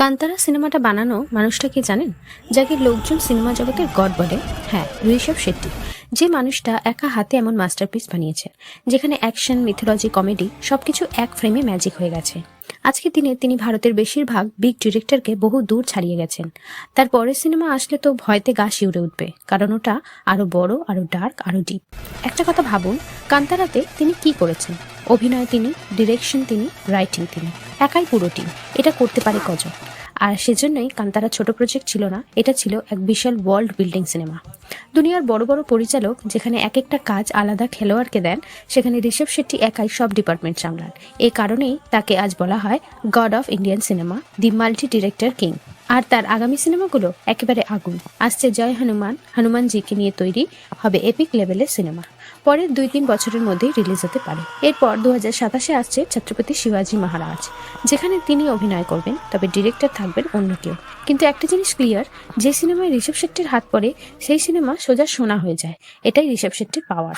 কান্তারা সিনেমাটা বানানো মানুষটা কি জানেন? যাকে লোকজন সিনেমা জগতের গড বলে? হ্যাঁ ঋষভ শেট্টি, যে মানুষটা একা হাতে এমন মাস্টারপিস বানিয়েছে, যেখানে অ্যাকশন, মিথোলজি, কমেডি সবকিছু এক ফ্রেমে ম্যাজিক হয়ে গেছে। আজকের দিনে তিনি ভারতের বেশিরভাগ বিগ ডিরেক্টরকে বহু দূর ছাড়িয়ে গেছেন। তার পরের সিনেমা আসলে তো ভয়তে গা শিউরে উঠবে, কারণ ওটা আরও বড়, আরও ডার্ক, আরও ডিপ। একটা কথা ভাবুন, কান্তারাতে তিনি কি করেছেন? অভিনয় তিনি, ডিরেকশন তিনি, রাইটিং তিনি, একাই পুরো টিম, এটা করতে পারে কজন? আর সেজন্যই কান্তারা ছোট প্রজেক্ট ছিল না, এটা ছিল এক বিশাল ওয়ার্ল্ড বিল্ডিং সিনেমা দুনিয়ার বড় বড় পরিচালক যেখানে এক একটা কাজ আলাদা খেলোয়াড়কে দেন, সেখানে ঋষভ শেট্টি একাই সব ডিপার্টমেন্ট সামলান। এই কারণেই তাকে আজ বলা হয় god of Indian cinema the multi director king আর তার আগামী সিনেমাগুলো একেবারে আগুন। আসছে জয় হনুমান, হনুমানজিকে নিয়ে তৈরি হবে এপিক লেভেলের সিনেমা। পরের দুই তিন বছরের মধ্যেই রিলিজ হতে পারে। এরপর দু হাজার সাতাশে আসছে ছত্রপতি শিবাজি মহারাজ, যেখানে তিনি অভিনয় করবেন, তবে ডিরেক্টর থাকবেন অন্য কেউ। কিন্তু একটা জিনিস ক্লিয়ার যে সিনেমায় ঋষভ শেট্টির হাত পড়ে, সেই সিনেমা সোজা শোনা হয়ে যায়। এটাই ঋষভ শেট্টির পাওয়ার